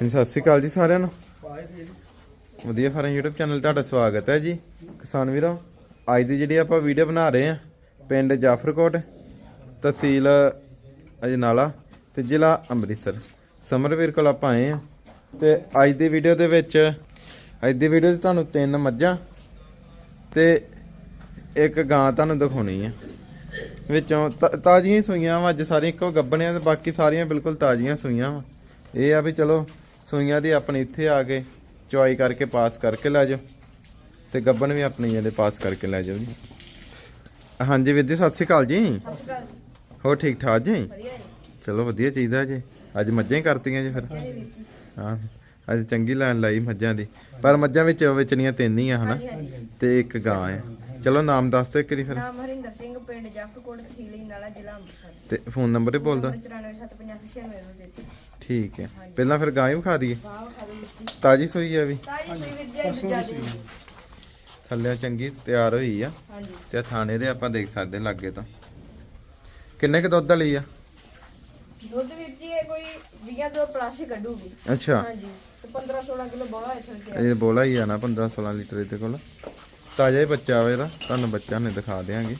ਹਾਂਜੀ, ਸਤਿ ਸ਼੍ਰੀ ਅਕਾਲ ਜੀ ਸਾਰਿਆਂ ਨੂੰ। ਵਧੀਆ ਫਾਰਮ YouTube ਚੈਨਲ ਤੁਹਾਡਾ ਸਵਾਗਤ ਹੈ ਜੀ। ਕਿਸਾਨ ਵੀਰੋ, ਅੱਜ ਦੀ ਜਿਹੜੀ ਆਪਾਂ ਵੀਡੀਓ ਬਣਾ ਰਹੇ ਆ ਪਿੰਡ ਜਾਫਰਕੋਟ, ਤਹਿਸੀਲ ਅਜਨਾਲਾ ਤੇ ਜ਼ਿਲ੍ਹਾ ਅੰਮ੍ਰਿਤਸਰ। ਸਮਰਵੀਰ ਕੋਲ ਆਪਾਂ ਆਏ ਆ ਤੇ ਅੱਜ ਦੀ ਵੀਡੀਓ ਦੇ ਵਿੱਚ, ਅੱਜ ਦੀ ਵੀਡੀਓ 'ਚ ਤੁਹਾਨੂੰ ਤਿੰਨ ਮੱਝਾਂ ਤੇ ਇੱਕ ਗਾਂ ਤੁਹਾਨੂੰ ਦਿਖਾਉਣੀ ਆ। ਵਿੱਚੋਂ ਤਾ- ਤਾਜ਼ੀਆਂ ਸੂਈਆਂ ਵਾ, ਅੱਜ ਸਾਰੀਆਂ ਇੱਕੋ ਗੱਬਣੀਆਂ ਤੇ ਬਾਕੀ ਸਾਰੀਆਂ ਬਿਲਕੁਲ ਤਾਜ਼ੀਆਂ ਸੂਈਆਂ ਵਾ। ਇਹ ਆ ਵੀ ਚਲੋ ਸੂਈਆਂ ਦੀ ਆਪਣੀ ਇੱਥੇ ਆ ਕੇ ਚੁਆਈ ਕਰਕੇ ਪਾਸ ਕਰਕੇ ਲੈ ਜਾਓ ਤੇ ਗੱਬਣ ਵੀ ਆਪਣੀ ਜਿਹੜੇ ਪਾਸ ਕਰਕੇ ਲੈ ਜਾਓ ਜੀ। ਹਾਂਜੀ ਵੀਰ ਜੀ, ਸਤਿ ਸ਼੍ਰੀ ਅਕਾਲ ਜੀ। ਹੋ ਠੀਕ ਠਾਕ ਜੀ? ਚਲੋ ਵਧੀਆ ਚਾਹੀਦਾ ਜੀ। ਅੱਜ ਮੱਝਾਂ ਹੀ ਕਰਤੀਆਂ ਜੀ ਫਿਰ। ਹਾਂ, ਅੱਜ ਚੰਗੀ ਲਾਈਨ ਲਾਈ ਮੱਝਾਂ ਦੀ। ਪਰ ਮੱਝਾਂ ਵਿੱਚ ਵਿਚਲੀਆਂ ਤਿੰਨ ਹੀ ਆ ਹਨਾ। ਤੇ ਇੱਕ ਗਾਂ ਹੈ ਚਲੋ ਨਾਮ ਦੱਸ ਦਿਓ ਇੱਕ ਵਾਰੀ ਫਿਰ। ਨਾਮ ਹਰਿੰਦਰ ਸਿੰਘ ਪਿੰਡ ਜਾਫਰਕੋਟ ਤਹਿਸੀਲ ਇਨਾਲਾ ਜ਼ਿਲ੍ਹਾ ਅੰਮ੍ਰਿਤਸਰ। ਤੇ ਫੋਨ ਨੰਬਰ ਹੀ ਬੋਲ ਦਿਓ 947596 ਠੀਕ ਹੈ। ਪਹਿਲਾਂ ਫਿਰ ਗਾਂ ਹੀ ਵਿਖਾ ਦਈਏ। ਵਾਹ ਖਾਦੇ ਮਿੱਟੀ। ਤਾਜੀ ਸੂਈ ਆ ਵੀ। ਤਾਜੀ ਸੂਈ ਵਿਦਿਆ ਦੂਜਾ ਦਿਨ। ਥੱਲੇ ਚੰਗੀ ਤਿਆਰ ਹੋਈ ਆ। ਹਾਂਜੀ। ਤੇ ਥਾਣੇ ਦੇ ਆਪਾਂ ਦੇਖ ਸਕਦੇ ਲੱਗੇ ਤਾਂ। ਕਿੰਨੇ ਕ ਦੁੱਧ ਵਾਲੀ ਆ? ਦੁੱਧ ਵਿੱਚ ਜੀ ਇਹ ਕੋਈ 20 ਤੋਂ ਪਲਾਸਟਿਕ ਕੱਢੂਗੀ। ਅੱਛਾ। ਹਾਂਜੀ। ਤੇ 15 16 ਕਿਲੋ ਬੋਲਾ ਇੱਥੇ ਇਹ ਬੋਲਾ ਹੀ ਆ ਨਾ 15 16 ਲੀਟਰ ਇਹਦੇ ਕੋਲ। ਤਾਜ਼ਾ ਹੀ ਬੱਚਾ ਵਾ ਇਹਦਾ, ਤੁਹਾਨੂੰ ਬੱਚਾ ਨੇ ਦਿਖਾ ਦੇਾਂਗੇ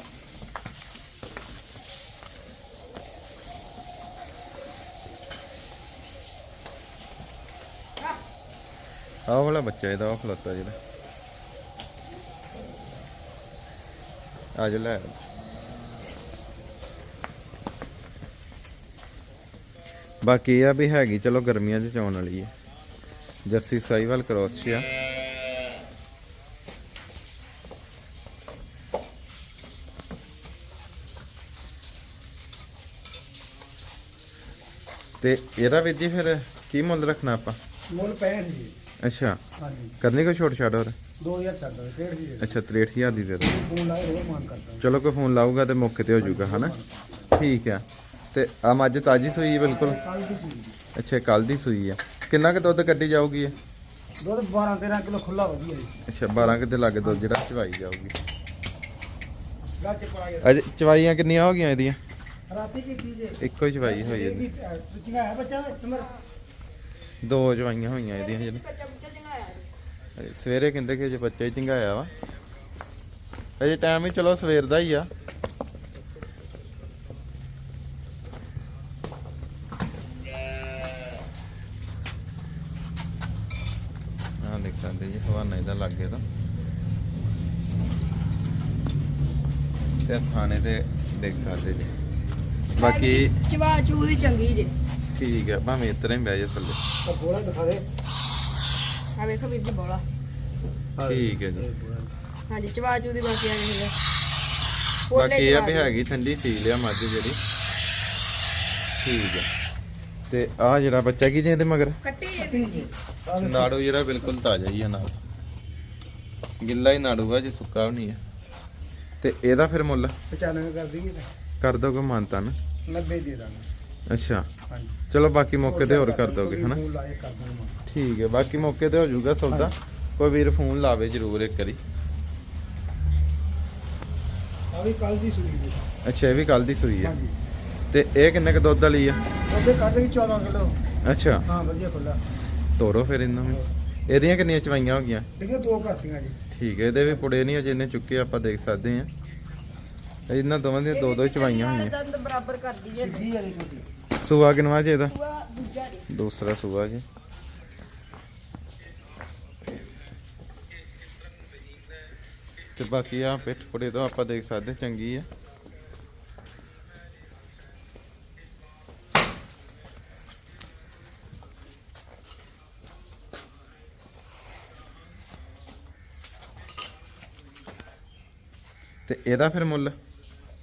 ਆਹ ਵਾਲਾ ਬੱਚਾ ਇਹਦਾ ਉਹ ਖਲੋਤਾ ਜਿਹੜਾ ਅੱਜ ਲੈ। ਬਾਕੀ ਇਹ ਆ ਵੀ ਹੈਗੀ, ਚਲੋ ਗਰਮੀਆਂ 'ਚ ਚੌਣ ਵਾਲੀ ਹੈ ਜਰਸੀ ਸਾਈਵਾਲ ਕ੍ਰੋਸ 'ਚ ਆ ਤੇ ਇਹਦਾ ਵੀ ਜੀ ਫਿਰ ਕੀ ਮੁੱਲ ਰੱਖਣਾ ਆਪਾਂ? ਮੁੱਲ 65 ਜੀ। ਅੱਛਾ। ਹਾਂਜੀ। ਕਰਨੀ ਕੋਈ ਛੋਟ ਛਾੜ ਹੋਰ? 2000 ਛੱਡ ਦੋ 65 ਜੀ। ਅੱਛਾ 63000 ਦੀ ਦੇ ਦੋ। ਫੋਨ ਲਾਏ ਹੋਰ ਮਾਨ ਕਰਦਾ ਚਲੋ ਕੋਈ ਫੋਨ ਲਾਊਗਾ ਤੇ ਮੌਕੇ ਤੇ ਹੋ ਜਾਊਗਾ ਹਨਾ? ਠੀਕ ਆ। ਤੇ ਆ ਮੱਝ ਤਾਜੀ ਸੂਈ ਹੈ ਬਿਲਕੁਲ? ਅੱਛਾ ਕੱਲ ਦੀ ਸੂਈ ਆ। ਕਿੰਨਾ ਕੁ ਦੁੱਧ ਕੱਢੀ ਜਾਊਗੀ ਇਹ? ਦੁੱਧ 12 13 ਕਿਲੋ ਖੁੱਲਾ ਵਧੀਆ ਜੀ। ਅੱਛਾ 12 ਕਿਤੇ ਲੱਗੇ ਦੁੱਧ ਜਿਹੜਾ ਚਵਾਈ ਜਾਊਗੀ। ਅਜੇ ਚਵਾਈਆਂ ਕਿੰਨੀਆਂ ਹੋ ਗਈਆਂ ਇਹਦੀਆਂ? ਰਾਤੀ ਜੇ ਇੱਕੋ ਹੀ ਚਵਾਈ ਹੋਈ ਹੈ ਬੱਚਾ ਦੋ? ਚਵਾਈਆਂ ਹੋਈਆਂ ਇਹਦੀਆਂ ਅਜੇ ਸਵੇਰੇ ਕਹਿੰਦੇ ਕਿ ਜੇ ਬੱਚਾ ਹੀ ਚੰਗਾਇਆ ਵਾ। ਅਜੇ ਟਾਈਮ ਹੀ ਚਲੋ ਸਵੇਰ ਦਾ ਹੀ ਆ। ਆ ਦੇਖ ਸਕਦੇ ਜੀ ਹਵਾਨਾ ਇਹਦਾ ਲੱਗੇ ਤਾਂ। ਤੇ ਥਾਣੇ ਤੇ ਦੇਖ ਸਕਦੇ ਜੀ। ਬਾਕੀ ਚਵਾ ਚੂ ਦੀ ਚੰਗੀ ਜੇ। ਠੀਕ ਹੈ ਭਾਵੇਂ ਇਤਰਾ ਹੀ ਬਹਿ ਜਾ ਥੱਲੇ। ਤਾਂ ਬੋਲਾ ਦਿਖਾ ਦੇ। ਆ ਵੇਖੋ ਵੀਰ ਜੀ ਬੋਲਾ। ਠੀਕ ਹੈ ਜੀ। ਹਾਂਜੀ ਚਵਾ ਚੂ ਦੀ ਬਾਕੀ ਆ ਗਈ ਬਾਕੀ ਇਹ ਆ ਵੀ ਹੈਗੀ ਠੰਡੀ ਸੀਲ ਆ ਮੱਝ ਜਿਹੜੀ। ਠੀਕ ਹੈ ਤੇ ਆ ਜਿਹੜਾ ਬੱਚਾ ਕੀ ਜੇ ਇਹਦੇ ਮਗਰ? ਕੱਟੀ ਜੇ ਜੀ। ਨਾੜੂ ਜਿਹੜਾ ਬਿਲਕੁਲ ਤਾਜ਼ਾ ਹੀ ਆ ਨਾਲ। ਗਿੱਲਾ ਹੀ ਨਾੜੂ ਆ ਜੇ ਸੁੱਕਾ ਵੀ ਨਹੀਂ ਆ। ਤੇ ਇਹਦਾ ਫਿਰ ਮੁੱਲ? 95 ਕਰ ਦਈਏ ਤਾਂ। ਕਰ ਦੋਗੇ ਮਾਨਤਾ ਨਾ 90 ਦੇ ਦਾਂਗੇ। ਅੱਛਾ। ਹਾਂਜੀ। ਚਲੋ ਬਾਕੀ ਮੌਕੇ ਤੇ ਹੋਰ ਕਰ ਦੋਗੇ ਹਨਾ? ਫੋਨ ਲਾਏ ਕਰ ਦੂੰਗਾ। ਠੀਕ ਹੈ ਬਾਕੀ ਮੌਕੇ ਤੇ ਹੋ ਜਾਊਗਾ ਸੌਦਾ। ਕੋਈ ਵੀਰ ਫੋਨ ਲਾਵੇ ਜ਼ਰੂਰ ਇੱਕ ਵਾਰੀ। ਆ ਵੀ ਕੱਲ ਦੀ ਸੂਈ ਜੀ ਅੱਛਾ ਇਹ ਵੀ ਕੱਲ ਦੀ ਸੂਈ ਆ ਹਾਂਜੀ। ਤੇ ਇਹ ਕਿੰਨੇ ਕ ਦੁੱਧ ਵਾਲੀ ਆ? ਉਹਦੇ ਕੱਢ ਵੀ 14 ਕਿਲੋ। ਅੱਛਾ। ਹਾਂ ਵਧੀਆ ਖੁੱਲਾ ਤੋਰੋ ਫਿਰ ਇਹਨਾਂ ਨੂੰ ਇਹਦੀਆਂ ਕਿੰਨੀਆਂ ਚਵਾਈਆਂ ਹੋ ਗਈਆਂ? ਦੇਖੋ ਦੋ ਕਰਤੀਆਂ ਜੀ। ਠੀਕ ਹੈ ਇਹਦੇ ਵੀ ਪੁੜੇ ਨਹੀਂ ਅਜੇ ਇਹਨੇ ਚੁੱਕੇ ਆਪਾਂ ਦੇਖ ਸਕਦੇ ਹਾਂ। ਇਹਨਾਂ ਦੋਵਾਂ ਦੀਆਂ ਦੋ ਦੋ ਹੀ ਚਵਾਈਆਂ ਹੋਈਆਂ। ਦੰਦ ਬਰਾਬਰ ਕਰਦੀ ਜੇ ਜੀ ਵਾਲੀ ਕੋਈ ਸੂਆ ਕਿਨਵਾ ਜੇ ਇਹਦਾ? ਸੂਆ ਦੂਜਾ ਜੇ। ਦੂਸਰਾ ਸੂਆ ਜੀ। ਤੇ ਬਾਕੀ ਆ ਪਿੱਠ ਪੁੜੇ ਤੋਂ ਆਪਾਂ ਦੇਖ ਸਕਦੇ ਚੰਗੀ ਆ। ਤੇ ਇਹਦਾ ਫਿਰ ਮੁੱਲ?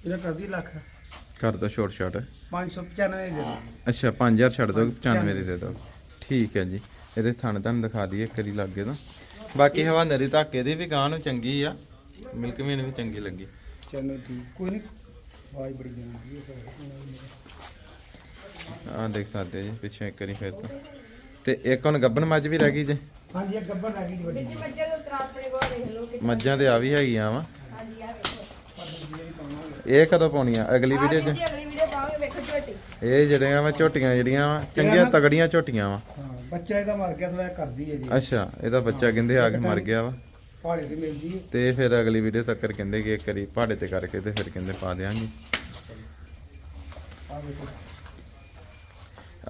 ਇਹਦਾ ਕਰਦੀ ਲੱਖ। ਕਰ ਦੋ ਛੋਟ ਛਾਟ 595 ਦੇ ਦਾਂਗੇ ਅੱਛਾ 5000 ਛੱਡ ਦੋ 95 ਦੇ ਦੇ ਦੋ ਠੀਕ ਹੈ ਜੀ। ਇਹਦੇ ਥਣ ਤੁਹਾਨੂੰ ਦਿਖਾ ਦਈਏ ਇੱਕ ਵਾਰੀ ਲੱਗੇ ਤਾਂ। ਬਾਕੀ ਹਵਾਨੇ ਦੀ ਧਾਕੇ ਦੀ ਵੀ ਗਾਂ ਨੂੰ ਚੰਗੀ ਆ। ਮਿਲਕ ਮੀਨ ਵੀ ਚੰਗੀ ਲੱਗੀ। ਚਲੋ ਠੀਕ। ਕੋਈ ਨਹੀਂ ਆਵਾਜ਼ ਬੜੀ ਜਾਂਦੀ ਹੈ ਆਹ ਦੇਖ ਸਕਦੇ ਜੀ ਪਿੱਛੇ ਇੱਕ ਵਾਰੀ ਫਿਰ ਤੋਂ। ਤੇ ਇੱਕ ਹੁਣ ਗੱਬਨ ਮੱਝ ਵੀ ਰਹਿ ਗਈ ਜੇ। ਹਾਂਜੀ ਇਹ ਗੱਬਰ ਲੱਗ ਗਈ ਜੀ ਵੱਡੀ। ਵਿੱਚ ਮੱਝਾਂ ਦਾ ਤਰਾਸ ਆਪਣੇ ਕੋਲ ਦੇਖ ਲਓ ਕਿ ਮੱਝਾਂ ਤੇ ਆ ਵੀ ਹੈਗੀਆਂ ਵਾ। ਇਹ ਕਦੋਂ ਪਾਉਣੀਆਂ ਅਗਲੀ ਆਹ ਵੀਡੀਓ 'ਚ। ਜੀ ਅਗਲੀ ਵੀਡੀਓ ਪਾਵਾਂਗੇ ਵੇਖੋ ਝੋਟੀ। ਇਹ ਜਿਹੜੀਆਂ ਵਾ ਝੋਟੀਆਂ ਜਿਹੜੀਆਂ ਵਾ ਚੰਗੀਆਂ ਤਗੜੀਆਂ ਝੋਟੀਆਂ ਵਾ। ਹਾਂ ਬੱਚਾ ਇਹਦਾ ਮਰ ਗਿਆ ਥੋੜਾ ਕਰਦੀ ਹੈ ਜੀ। ਅੱਛਾ ਇਹਦਾ ਬੱਚਾ ਕਹਿੰਦੇ ਆ ਕੇ ਮਰ ਗਿਆ ਵਾ। ਪਹਾੜੇ ਤੇ ਮਿਲਦੀ ਹੈ ਤੇ ਫਿਰ ਅਗਲੀ ਵੀਡੀਓ ਤੱਕ ਕਹਿੰਦੇ ਕਿ ਇੱਕ ਵਾਰੀ ਪਹਾੜੇ ਤੇ ਕਰਕੇ ਤੇ ਫਿਰ ਕਹਿੰਦੇ ਪਾ ਦਿਆਂਗੇ। ਆ ਵੇਖੋ।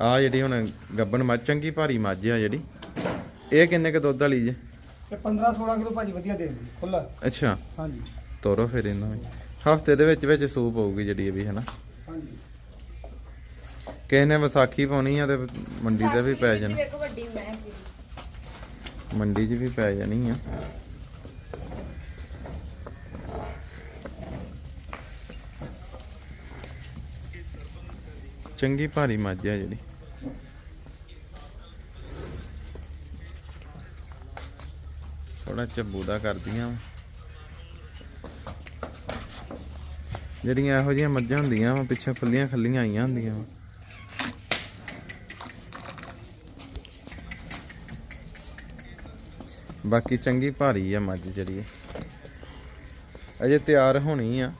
ਆ ਜਿਹੜੀ ਹੁਣ ਗੱਬਣ ਮੱਝ ਚੰਗੀ ਭਾਰੀ ਮੱਝ ਆ ਜਿਹੜੀ। ਇਹ ਕਿੰਨੇ ਕ ਦੁੱਧ ਵਾਲੀ ਜੇ? ਇਹ 15 16 ਕਿਲੋ ਭਾਜੀ ਵਧੀਆ ਦੇਣਗੇ ਖੁੱਲਾ ਅੱਛਾ। ਹਾਂਜੀ। ਤੋਰੋ ਫਿਰ ਇਹਨਾਂ ਨੂੰ ਹਫ਼ਤੇ ਦੇ ਵਿੱਚ ਵਿੱਚ ਸੂਪ ਹੋਊਗੀ ਜਿਹੜੀ ਇਹ ਵੀ ਹਨਾ? ਹਾਂਜੀ। ਕਿਸੇ ਨੇ ਵਿਸਾਖੀ ਪਾਉਣੀ ਆ ਤੇ ਮੰਡੀ ਤੇ ਵੀ ਪੈ ਜਾਣੀ। ਵੇਖੋ ਵੱਡੀ ਮੈਂ ਮੰਡੀ 'ਚ ਵੀ ਪੈ ਜਾਣੀ ਆ। ਚੰਗੀ ਭਾਰੀ ਮੱਝ ਆ ਜਿਹੜੀ। ਥੋੜਾ ਚੱਬੂ ਦਾ ਕਰਦੀਆਂ ਜਿਹੜੀਆਂ ਇਹੋ ਜਿਹੀਆਂ ਮੱਝਾਂ ਹੁੰਦੀਆਂ ਵਾ, ਪਿੱਛੇ ਖੁੱਲੀਆਂ ਖੱਲੀਆਂ ਆਈਆਂ ਹੁੰਦੀਆਂ ਵਾ। ਬਾਕੀ ਚੰਗੀ ਭਾਰੀ ਆ ਮੱਝ ਜਿਹੜੀ ਅਜੇ ਤਿਆਰ ਹੋਣੀ ਆ।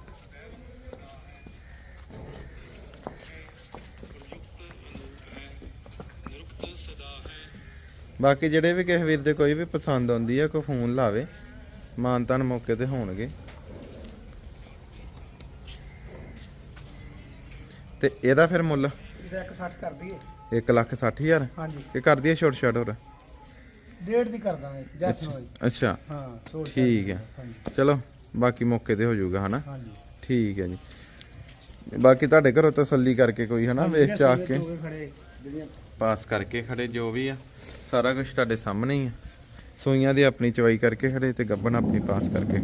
ਬਾਕੀ ਜਿਹੜੇ ਵੀ ਕਿਸੇ ਵੀਰ ਦੇ ਕੋਈ ਵੀ ਪਸੰਦ ਆਉਂਦੀ ਆ, ਕੋਈ ਫੋਨ ਲਾਵੇ, ਮਾਨਤਾਨ ਮੌਕੇ ਤੇ ਹੋਣਗੇ। ਤੇ ਇਹਦਾ ਫਿਰ ਮੁੱਲ? ਇਹਦਾ 160 ਕਰਦੀ ਹੈ 1 ਲੱਖ 60 ਹਜ਼ਾਰ? ਹਾਂਜੀ। ਇਹ ਕਰਦੀ ਹੈ ਛੋਟ ਛੋਟ ਹੋਰ? ਡੇਢ ਦੀ ਕਰ ਦਾਂਗੇ ਜੈਸਨ ਵਾਲੀ ਅੱਛਾ। ਹਾਂ ਸੋਚ ਠੀਕ ਹੈ। ਚਲੋ ਬਾਕੀ ਮੌਕੇ ਤੇ ਹੋ ਜਾਊਗਾ ਹਨਾ? ਹਾਂਜੀ। ਠੀਕ ਹੈ ਜੀ। ਬਾਕੀ ਤੁਹਾਡੇ ਘਰੋਂ ਤਸੱਲੀ ਕਰਕੇ ਕੋਈ ਹਨਾ ਵੇਚ ਚਾਕ ਕੇ। ਪਾਸ ਕਰਕੇ ਖੜੇ ਜੋ ਵੀ ਆ ਸਾਰਾ ਕੁਝ ਤੁਹਾਡੇ ਸਾਹਮਣੇ ਹੀ ਆ। ਸੂਈਆਂ ਦੀ ਆਪਣੀ ਚਵਾਈ ਕਰਕੇ ਖੜੇ ਤੇ ਗੱਬਨ ਆਪਣੀ ਪਾਸ ਕਰਕੇ।